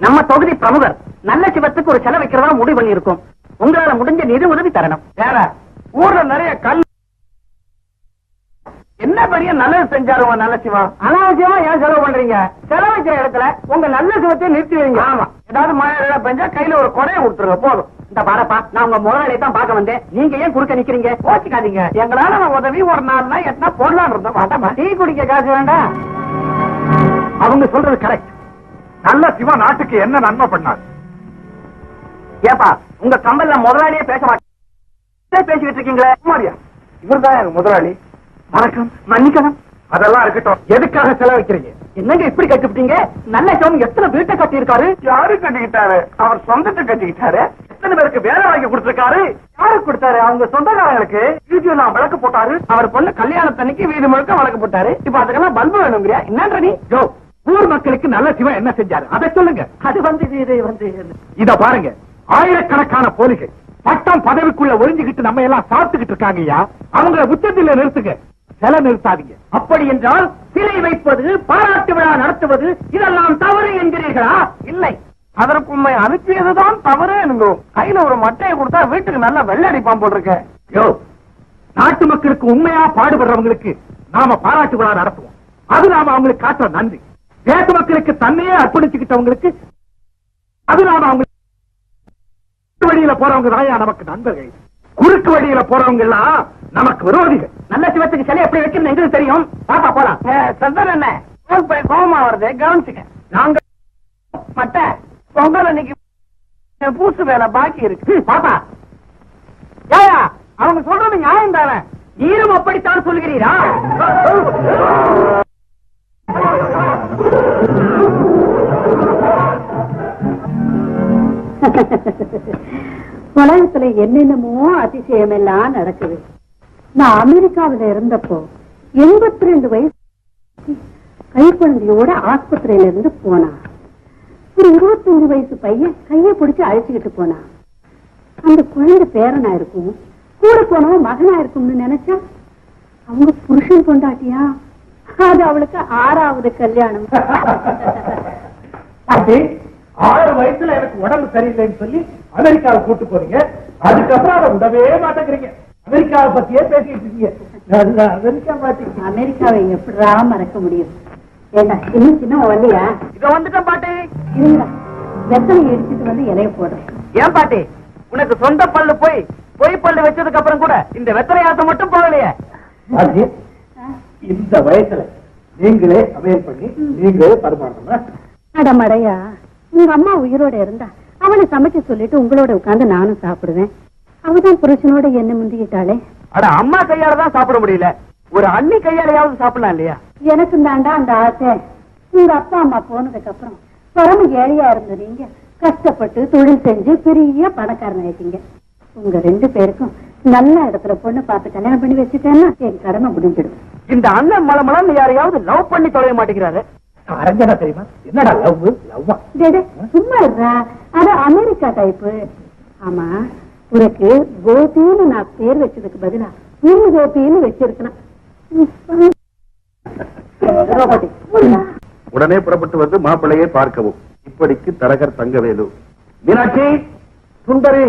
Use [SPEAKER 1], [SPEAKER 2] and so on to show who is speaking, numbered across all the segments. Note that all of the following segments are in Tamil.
[SPEAKER 1] நம்ம தொகுதி பிரமுகர் நல்ல சிவத்துக்கு ஒரு செலவு வைக்கிறதா முடிவு பண்ணி இருக்கோம் உங்களால முடிஞ்ச நிதி உதவி தரணும்.
[SPEAKER 2] வேற ஊர்ல நிறைய கல் என்ன பெரிய நல்லது செஞ்சாரு உங்க நல்ல சிவம்
[SPEAKER 1] அனாவசியமா ஏன் செலவு பண்றீங்க? செலவு வைக்கிற இடத்துல உங்க நல்ல சிவத்தை நிறுத்தி வைங்க.
[SPEAKER 2] ஆமா. ஏதாவது மழை பெஞ்சா கையில ஒரு கொடையை கொடுத்துருங்க போதும்.
[SPEAKER 1] இந்த பாரப்பா நான் உங்க முதலாளியை தான் பார்க்க வந்தேன். நீங்க ஏன் குறுக்க நிக்கிறீங்க?
[SPEAKER 2] கோச்சிக்காதீங்க. எங்களால நான் உதவி ஒரு நாள் எட்டா போடலான்னு இருந்தோம். வேண்டாமா
[SPEAKER 1] டீ குடிக்க காசு வேண்டாம். அவங்க சொல்றது கரெக்ட்
[SPEAKER 2] நல்ல சிவா நாட்டுக்கு என்ன நன்மை பண்ணார்?
[SPEAKER 1] ஏப்பா உங்க கம்பல்ல முதலாளியே பேச மாட்டேன். பேசிக்கிட்டு இருக்கீங்களே?
[SPEAKER 2] சும்மாரியா இவர்தான் எனக்கு முதலாளி.
[SPEAKER 1] வணக்கம் மன்னிக்கணும்.
[SPEAKER 2] அதெல்லாம் இருக்கட்டும். எதுக்காக செலவழிக்கிறீங்க?
[SPEAKER 1] என்னங்க இப்படி கட்டிவிட்டீங்க நல்ல சிவம் எத்தனை வீட்டை கட்டி இருக்காரு
[SPEAKER 2] யாரு கட்டிக்கிட்டாரு? அவர் சொந்தத்தை கட்டிக்கிட்டாரு. எத்தனை பேருக்கு வேலை வாங்கி கொடுத்திருக்காரு?
[SPEAKER 1] யாருக்கு கொடுத்தாரு? அவங்க சொந்தக்காரங்களுக்கு
[SPEAKER 2] வீடியோ நான் வழக்கு போட்டாரு. அவர் பொண்ணு கல்யாணத்தன்னைக்கு வீடு முழுக்க வழக்கு போட்டாரு இப்ப அதுக்கெல்லாம் பல்பு வேணுங்கிறியா? என்னன்ற நீ?
[SPEAKER 3] யோ, ஊர் மக்களுக்கு நல்ல சிவன் என்ன செஞ்சாரு? அதை சொல்லுங்க.
[SPEAKER 1] அது வந்து இது வந்து
[SPEAKER 3] இத பாருங்க. ஆயிரக்கணக்கான போலிகள் பட்டம் பதவிக்குள்ள ஒளிஞ்சுகிட்டு நம்ம எல்லாம் சாப்பிட்டுக்கிட்டு இருக்காங்கய்யா அவங்கள உச்சத்தில நிறுத்துங்க. சில நிறுத்தாதீங்க.
[SPEAKER 1] அப்படி என்றால் சிலை வைப்பது பாராட்டு விழா நடத்துவது இதெல்லாம் தவறு என்கிறீர்களா?
[SPEAKER 2] இல்லை. அதற்கு உண்மை அனுப்பியதுதான் தவறு எனக்கு கையில ஒரு மட்டையை கொடுத்தா வீட்டுக்கு நல்லா வெள்ளை அடிப்பான் போட்டிருக்க.
[SPEAKER 3] யோ நாட்டு மக்களுக்கு உண்மையா பாடுபடுறவங்களுக்கு நாம பாராட்டு விழா நடத்துவோம். அது நாம அவங்களுக்கு காட்டுற நன்றி. தேச மக்களுக்கு தன்னையே அர்ப்பணிச்சுக்கிட்டவங்களுக்கு அது நாம குறுக்கு வழியில போறவங்க தாயா நமக்கு நண்பர்கள். குறுக்கு வழியில போறவங்க எல்லாம் நமக்கு விரோதிகள்.
[SPEAKER 1] நல்ல சிவத்துக்கு சிலை எப்படி வைக்கணும் எங்களுக்கு தெரியும். பாப்பா போலாம்.
[SPEAKER 2] சந்தன் என்ன கோபமா வருது. கவனிச்சுக்க.
[SPEAKER 1] நாங்க
[SPEAKER 2] மட்டை பொங்கல் அன்னைக்கு பூசு வேலை பாக்கி இருக்கு.
[SPEAKER 1] பாப்பா ஏயா அவங்க சொல்றது நியாயம் தானே? நீரும் அப்படித்தான் சொல்கிறீரா?
[SPEAKER 4] உலகத்துல என்னென்னமோ அதிசயம் எல்லாம் நடக்குது. நான் அமெரிக்காவில இருந்தப்போ எண்பத்தி ரெண்டு வயசு கை குழந்தையோட ஆஸ்பத்திரியில இருந்து போனா. ஒரு இருபத்தஞ்சு வயசு பையன் கைய பிடிச்சு அழைச்சுக்கிட்டு போனா. அந்த குழந்தை பேரனா இருக்கும் கூட போனவன் மகனா இருக்கும்னு நினைச்சா? அவங்க புருஷன் கொண்டாட்டியா அது அவளுக்கு ஆறாவது கல்யாணம்.
[SPEAKER 3] பாட்டி ஆறு வயசுல எனக்கு உடம்பு சரியில்லைன்னு சொல்லி அமெரிக்காவை கூட்டு போறீங்க. அதுக்கப்புறம் அதை விடவே மாட்டேங்கிறீங்க. அமெரிக்காவை பத்தியே பேசிட்டு இருக்கீங்க. அமெரிக்கா பாட்டி
[SPEAKER 4] அமெரிக்காவை எப்படிரா மறக்க முடியும்? ஏண்டா இன்னும் சின்ன வரலையா
[SPEAKER 1] இத வந்துட்டேன் பாட்டி.
[SPEAKER 4] இருங்கடா வெத்தலை எடுத்துட்டு வந்து இலைய போடுறேன்
[SPEAKER 1] ஏன் பாட்டி? உனக்கு சொந்த பல்லு போய் பொய் பல்லு வச்சதுக்கு அப்புறம் கூட இந்த வெத்தலையாசம் மட்டும் போகலையே
[SPEAKER 3] இந்த வயசுல நீங்களே சமையல் பண்ணி நீங்களே பரிமாறணும்
[SPEAKER 4] அடமடையா உங்க அம்மா உயிரோட இருந்தா அவளை சமைக்க சொல்லிட்டு உங்களோட உட்கார்ந்து நானும் சாப்பிடுவேன். அவதான் புருஷனோட என்ன முந்திக்கிட்டாளே.
[SPEAKER 1] அட அம்மா கையால தான் சாப்பிட முடியல. ஒரு அண்ணி கையாலையாவது சாப்பிடலாம் இல்லையா?
[SPEAKER 4] எனக்கு தாண்டா அந்த ஆசை. உங்க அப்பா அம்மா போனதுக்கு அப்புறம் பரம ஏழையா இருந்த நீங்க கஷ்டப்பட்டு தொழில் செஞ்சு பெரிய பணக்காரன் ஆயிட்டீங்க. உங்க ரெண்டு பேருக்கும் நல்ல இடத்துல பொண்ணு பார்த்து கல்யாணம் பண்ணி வச்சுட்டேன்னா என் கடமை முடிஞ்சிடும்.
[SPEAKER 1] இந்த அண்ணன் மலமலம் யாரையாவது லவ் பண்ணி தொலைய மாட்டேங்கிறாரு.
[SPEAKER 3] அரஞ்சனா தெரியுமா? என்னடா லவ் லவ்வா
[SPEAKER 4] டேய், டேய், சும்மா இருடா. அது அமெரிக்கா டைப்பு ஆமா உனக்கு கோபின்னு நான் பேர் வச்சதுக்கு பதிலா பூமி கோபின்னு போடா.
[SPEAKER 5] உடனே புறப்பட்டு வந்து மாப்பிள்ளையை பார்க்கவும். இப்படிக்கு தரகர் தங்கவேலு. மீனாட்சி சுந்தரி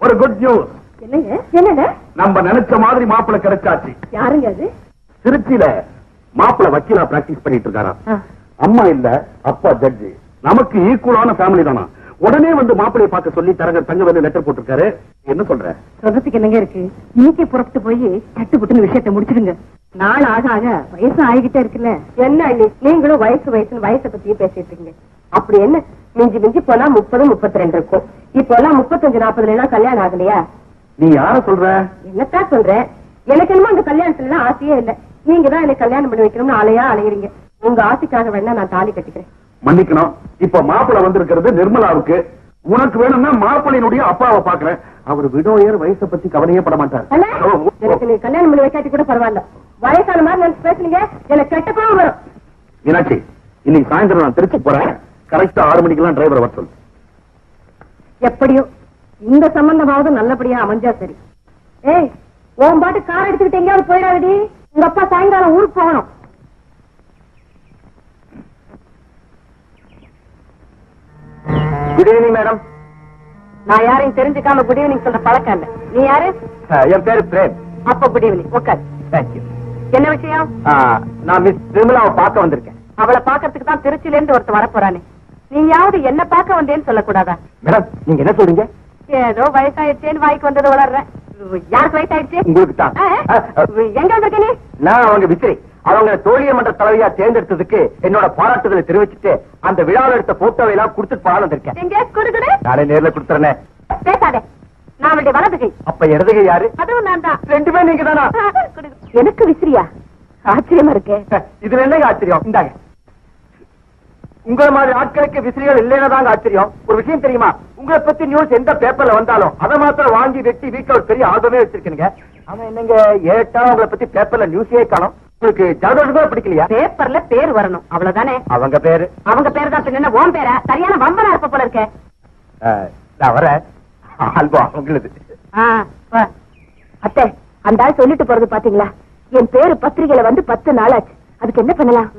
[SPEAKER 5] ஒரு குட் நியூஸ்
[SPEAKER 4] என்னங்க? என்னங்க?
[SPEAKER 5] நம்ம நினைச்ச மாதிரி மாப்பிள்ளை கிடைச்சாச்சு.
[SPEAKER 4] யாருங்க அது?
[SPEAKER 5] திருச்சியில மாப்பிள்ளை வக்கீலா பிராக்டிஸ் பண்ணிட்டு இருக்காராம் அம்மா இல்ல அப்பா ஜட்ஜி நமக்கு ஈக்குவலான ஃபேமிலி தானா? உடனே வந்து மாப்பிள்ளையை பார்க்க சொல்லி தரகர் தங்கவேலு லெட்டர் போட்டிருக்காரு. என்ன சொல்ற?
[SPEAKER 4] சொல்றதுக்கு என்னங்க இருக்கு? இன்னைக்கே புறப்பட்டு போய் தட்டு புட்டுன்னு விஷயத்தை முடிச்சிடுங்க. நாள் ஆக ஆக வயசு ஆகிக்கிட்டே இருக்குல்ல? என்ன நீங்களும் வயசு வயசுன்னு வயசை பத்தியே பேசிட்டு இருக்கீங்க. அப்படி என்ன? மிஞ்சி மிஞ்சி போனா முப்பது முப்பத்தி ரெண்டு இருக்கும். இப்போ எல்லாம் முப்பத்தஞ்சு நாற்பதுல எல்லாம் கல்யாணம் ஆகலையா?
[SPEAKER 5] நீ யார சொல்ற?
[SPEAKER 4] என்னத்தான் சொல்றேன் எனக்கு என்னமோ அந்த கல்யாணத்துல எல்லாம் ஆசையே இல்ல. நீங்க தான் எனக்கு கல்யாணம் பண்ணி வைக்கணும்னு அலையா அலையறீங்க. உங்க ஆசைக்காக வேணா நான் தாலி கட்டிக்கிறேன்.
[SPEAKER 5] மன்னிக்கணும். இப்ப மாப்பிள்ளை வந்திருக்கிறது நிர்மலாவுக்கு. உனக்கு வேணும்னா மாப்பிள்ளையினுடைய அப்பாவை பாக்குறேன் அவர் விடோயர் வயசை பத்தி கவலையே பட மாட்டார்.
[SPEAKER 4] எனக்கு நீ கல்யாணம் பண்ணி வைக்காட்டி கூட பரவாயில்ல. வயசான மாதிரி நினைச்சு பேசுனீங்க எனக்கு கெட்ட கோவம் வரும்.
[SPEAKER 5] மீனாட்சி இன்னைக்கு சாயந்தரம் நான் திருச்சி போறேன். கரெக்டா ஆறு மணிக்கெல்லாம் டிரைவர் வர சொல்லு.
[SPEAKER 4] எப்படியோ இந்த சம்பந்தமாவது நல்லபடியா அமைஞ்சா சரி. ஏய் உன் பாட்டு கார் எடுத்துக்கிட்டு எங்கேயாவது போயிடாதடி. உங்க அப்பா சாயங்காலம் ஊருக்கு போகணும்.
[SPEAKER 6] குட் ஈவினிங் மேடம்
[SPEAKER 7] நான் யாரையும் தெரிஞ்சுக்காம குட் ஈவினிங் சொல்ற பழக்கம் இல்ல. நீ யாரு?
[SPEAKER 6] என் பேரு பிரேம்.
[SPEAKER 7] அப்ப குட் ஈவினிங் உட்கார்.
[SPEAKER 6] தேங்க்யூ
[SPEAKER 7] என்ன விஷயம்?
[SPEAKER 6] நான் மிஸ் விமலாவை பார்க்க வந்திருக்கேன்.
[SPEAKER 7] அவளை பாக்கிறதுக்கு தான் திருச்சியில இருந்து ஒருத்தர் வரப்போறானே. நீயாவது என்ன பார்க்க வந்தேன்னு சொல்லக்கூடாதா?
[SPEAKER 6] மேடம் நீங்க என்ன சொல்றீங்க?
[SPEAKER 7] ஏதோ வயசாயிடுச்சேன்னு வாய்க்கு வந்தது வளர்றேன் யாருக்கு வயசாயிடுச்சு
[SPEAKER 6] உங்களுக்கு தான்
[SPEAKER 7] ஆ, ஆ. எங்க வந்திருக்க நீ
[SPEAKER 6] நான் அவங்க விசிறி. அவங்க தோழிய மன்ற தலைவியா தேர்ந்தெடுத்ததுக்கு என்னோட பாராட்டுதலை தெரிவிச்சுட்டு அந்த விழாவில் எடுத்த போட்டோவை எல்லாம் கொடுத்துட்டு போலான்னு வந்திருக்கேன். நானே நேர்ல கொடுத்துறேன்.
[SPEAKER 7] பேசாதே. நான் அவளுடைய
[SPEAKER 6] அப்ப இடதுகை யாரு?
[SPEAKER 7] அதுவும் நான் தான்.
[SPEAKER 6] ரெண்டுமே நீங்க தானா
[SPEAKER 7] எனக்கு விசிறியா? ஆச்சரியமா இருக்கே.
[SPEAKER 6] இதுல என்னங்க ஆச்சரியம்? இந்தாங்க. உங்களை மாதிரி ஆட்களுக்கு விசிறிகள் இல்லைன்னா தாங்க ஆச்சரியம். ஒரு விஷயம் தெரியுமா? உங்களை பத்தி நியூஸ் எந்த பேப்பர்ல வந்தாலும் அதை மாத்திரம் வாங்கி வெட்டி வீட்டுல ஒரு பெரிய ஆல்பமே வச்சிருக்கீங்க ஆனா என்னங்க ஏட்டா உங்களை பத்தி பேப்பர்ல நியூஸே காணும். உங்களுக்கு கூட பிடிக்கலையா?
[SPEAKER 7] பேப்பர்ல பேர் வரணும். அவ்வளவுதானே?
[SPEAKER 6] அவங்க பேரு?
[SPEAKER 7] அவங்க பேர் தான் பின்ன ஓம் பேரா? சரியான வம்பனா இருப்ப போல இருக்கே.
[SPEAKER 6] நான் வரேன். ஆல்பம் அவங்களுது.
[SPEAKER 7] அத்தை அந்த ஆள் சொல்லிட்டு போறது பாத்தீங்களா? என் பேரு பத்திரிகையில வந்து பத்து நாள் ஆச்சு. அதுக்கு என்ன பண்ணலாம்?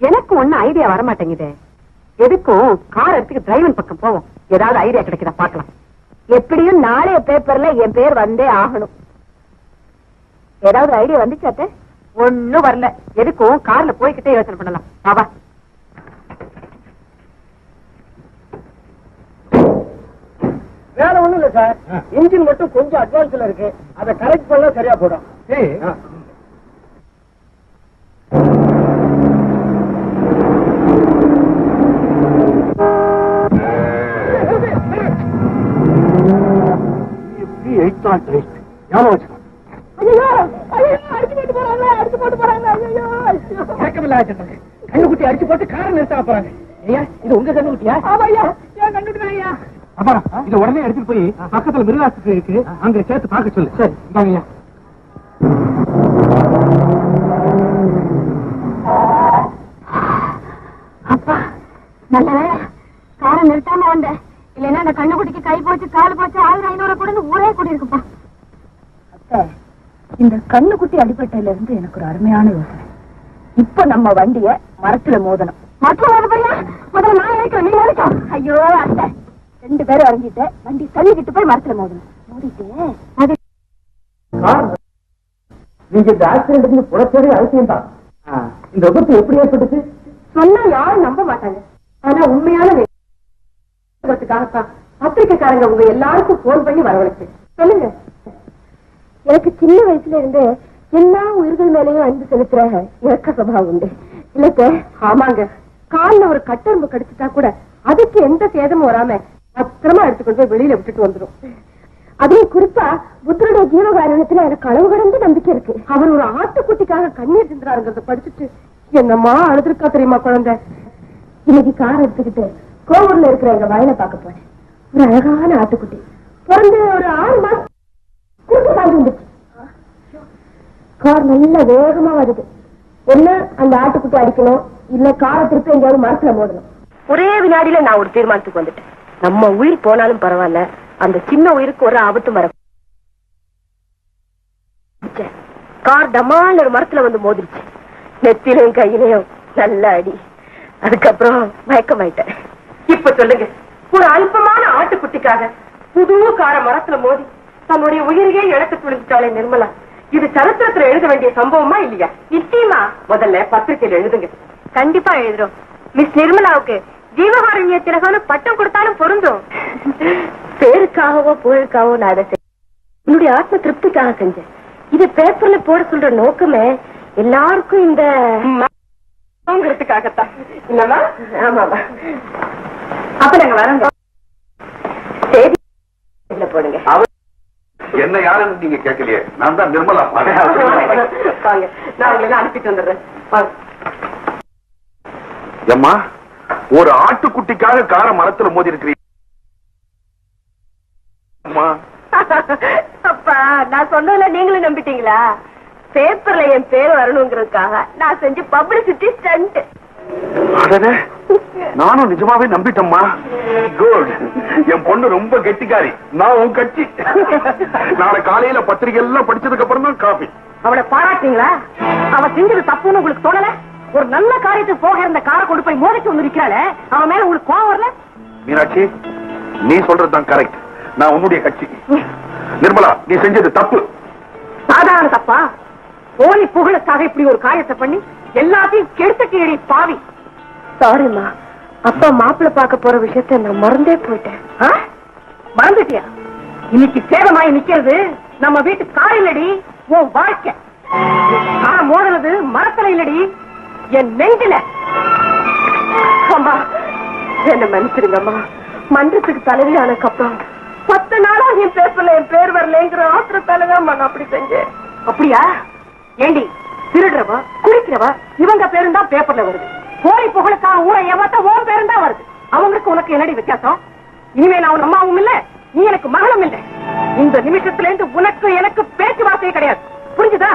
[SPEAKER 7] எனக்கு ஒண்ணும் ஐடியா வர மாட்டேங்குதே எதுக்கும் கார் எடுத்துக்கு டிரைவன் பக்கம் போவோம். ஏதாவது ஐடியா கிடைக்குதா பாக்கலாம் எப்படியும் நாளைய பேப்பர்ல என் பேர் வந்தே ஆகணும். ஏதாவது ஐடியா வந்துச்சு அத்தை? ஒண்ணும் வரல. எதுக்கும் கார்ல போய்கிட்டே யோசனை பண்ணலாம். வா
[SPEAKER 6] வேற ஒண்ணும் இல்ல சார் இன்ஜின் மட்டும் கொஞ்சம் அட்வான்ஸ்ல இருக்கு. அதை கரெக்ட் பண்ணா சரியா போடும். கண்ணுக்குட்டி அடிச்சு போட்டு காரை நிறுத்த போறாங்க. ஐயா இது உங்க கண்ணுக்குட்டியா
[SPEAKER 3] அப்புறம் இதை உடனே எடுத்துட்டு போய் பக்கத்துல மிருகாஸ்பத்திரி இருக்கு. அங்க சேர்த்து பார்க்க சொல்லு. சரி. இந்தாங்கய்யா
[SPEAKER 7] அப்பா நல்ல வேலை காரை நிறுத்தாம வந்தேன். இல்லைன்னா அந்த கண்ணுக்குட்டிக்கு கை போச்சு கால் போச்சு ஆயிரம் ஐநூறு கூட ஊரே கூடி இருக்குப்பா இந்த கண்ணுக்குட்டி அடிபட்டதுல இருந்து எனக்கு ஒரு அருமையான யோசனை. இப்ப நம்ம வண்டிய மரத்துல மோதணும். முதல்ல நான் இறக்கும் ஐயோ அத்தை. ரெண்டு பேரும் இறங்கிட்டு வண்டி தள்ளிக்கிட்டு போய் மரத்துல மோதணும். மோதிட்டு. அது
[SPEAKER 6] நீங்க இந்த ஆக்சிடென்ட் இருந்து புறச்சேரி அவசியம் தான். இந்த விபத்து எப்படி ஏற்பட்டுச்சு?
[SPEAKER 7] சொன்னா யாரும் நம்ப மாட்டாங்க. ஆனா உண்மையான பத்திரிக்கைக்காரங்க உங்க எல்லாருக்கும் போன் பண்ணி வரவழைச்சு சொல்லுங்க. எனக்கு சின்ன வயசுல இருந்து எல்லா உயிர்கள் மேலயும் அன்பு செலுத்துற இறக்க சுபாவம் உண்டு. இல்லக்க ஆமாங்க. கால்ல ஒரு கட்டெரும்பு கடிச்சிட்டா கூட அதுக்கு எந்த சேதமும் வராம பத்திரமா எடுத்துக்கொண்டு போய் வெளியில விட்டுட்டு வந்துடும் அதுலயும் குறிப்பா புத்தருடைய ஜீவகாரணத்துல எனக்கு அளவு கடந்த நம்பிக்கை இருக்கு. அவர் ஒரு ஆட்டுக்குட்டிக்காக கண்ணீர் சிந்துறாருங்கிறத படிச்சுட்டு என்னம்மா அழுதுருக்கா தெரியுமா குழந்தை? இன்னைக்கு கார் எடுத்துக்கிட்டு கோவூர்ல இருக்கிற எங்க வயலை பார்க்க போனேன் ஒரு அழகான ஆட்டுக்குட்டி. பிறந்து ஒரு ஆறு மாசம் குறுக்கு பாஞ்சு வந்துச்சு. கார் நல்ல வேகமா வருது. என்ன அந்த ஆட்டுக்குட்டி அடிக்கணும்? இல்ல காரை திருப்பி எங்கேயாவது மரத்துல மோதணும்? ஒரே வினாடியில நான் ஒரு தீர்மானத்துக்கு வந்துட்டேன். நம்ம உயிர் போனாலும் பரவாயில்ல. அந்த சின்ன உயிருக்கு ஒரு ஆபத்து மரம் கார் டமால் ஒரு மரத்துல வந்து மோதிருச்சு. நெத்திலையும் கையிலையும். நல்ல அடி. அதுக்கப்புறம் மயக்கமாயிட்டேன். இப்ப சொல்லுங்க. ஒரு அல்பமான ஆட்டுக்குட்டிக்காக புது கார மரத்துல மோதி தன்னுடைய உயிரையே இழக்க துணிஞ்சிட்டாளே நிர்மலா. இது சரித்திரத்துல எழுத வேண்டிய சம்பவமா இல்லையா? நிச்சயமா. முதல்ல பத்திரிகையில எழுதுங்க. கண்டிப்பா எழுதுறோம். மிஸ் நிர்மலாவுக்கு ஜீவகாரண்ய திலகம்னு பட்டம் கொடுத்தாலும் பொருந்தும். பேருக்காகவோ புகழுக்காகவோ நான் அதை என்னுடைய ஆத்ம திருப்திக்காக செஞ்சேன் இது பேப்பர்ல போட சொல்ற நோக்கமே எல்லாருக்கும் இந்த ங்கிறதுக்காகத்தான். இல்லமா ஆமாமா அப்ப நாங்க வரோங்க. செய்தி இதுல போடுங்க.
[SPEAKER 5] என்ன யாருன்னு நீங்க கேட்கலையே. நான் தான் நிர்மலா.
[SPEAKER 7] வாங்க நான் உங்களை அனுப்பிட்டு வந்துடுறேன்.
[SPEAKER 5] ஏம்மா ஒரு ஆட்டுக்குட்டிக்காக கார மரத்துல மோதி இருக்கிறீங்க.
[SPEAKER 7] அப்பா நான் சொன்னதுல நீங்களும் நம்பிட்டீங்களா? பேப்பர்ல என் பேர் வரணுங்கிறதுக்காக நான் செஞ்ச பப்ளிசிட்டி ஸ்டண்ட்
[SPEAKER 5] அடடே, நானும் நிஜமாவே நம்பிட்டேம்மா. குட் என் பொண்ணு ரொம்ப கெட்டிக்காரி. நான் உன் கட்சி. நாளை காலையில பத்திரிகை எல்லாம் படிச்சதுக்கு அப்புறம் தான் காபி.
[SPEAKER 7] அவளை பாராட்டீங்களா அவ செஞ்சது தப்புன்னு உங்களுக்கு தோணல ஒரு நல்ல காரியத்துக்கு போக இருந்த காரை கொண்டு போய் மோதிட்டு வந்து நிக்கிறாளே அவன் மேல உங்களுக்கு கோவம் வரல?
[SPEAKER 5] மீனாட்சி மீனாட்சி நீ சொல்றதுதான் கரெக்ட் நான் உன்னுடைய கட்சி. நிர்மலா நீ செஞ்சது தப்பு.
[SPEAKER 7] சாதாரண தப்பா? போலி புகழுக்காக இப்படி ஒரு காரியத்தை பண்ணி எல்லாத்தையும் கெடுத்துட்டீடி பாவி. சாரிம்மா அப்பா மாப்பிள்ள பார்க்க போற விஷயத்த நான் மறந்தே போயிட்டேன். மறந்துட்டியா? இன்னைக்கு சேதமாயி நிக்கிறது நம்ம வீட்டு கார் இல்லடி உன் வாழ்க்கை. நான் மோதுனது மரத்துல இல்லடி என் நெஞ்சில. அம்மா என்ன மன்னிச்சிருங்கம்மா மன்றத்துக்கு தலைவி ஆனக்கப்புறம் பத்து நாளா என் பேப்பர்ல என் பேர் வரலங்கிற ஆத்திரத்தால தான் நான் அப்படி செஞ்சேன். அப்படியா? ஏண்டி திருடுறவ குடிக்கிறவ இவங்க பேரும் தான் பேப்பர்ல வருது. போய் புகழுக்காக ஊரை ஏமாத்த ஓன் பேரும் தான் வருது. அவங்களுக்கு உனக்கு என்னடி வித்தியாசம்? இனிமே நான் உன் அம்மாவும் இல்ல நீ எனக்கு மகளும் இல்ல. இந்த நிமிஷத்துல இருந்து உனக்கு எனக்கு பேச்சுவார்த்தையே கிடையாது. புரிஞ்சுதா?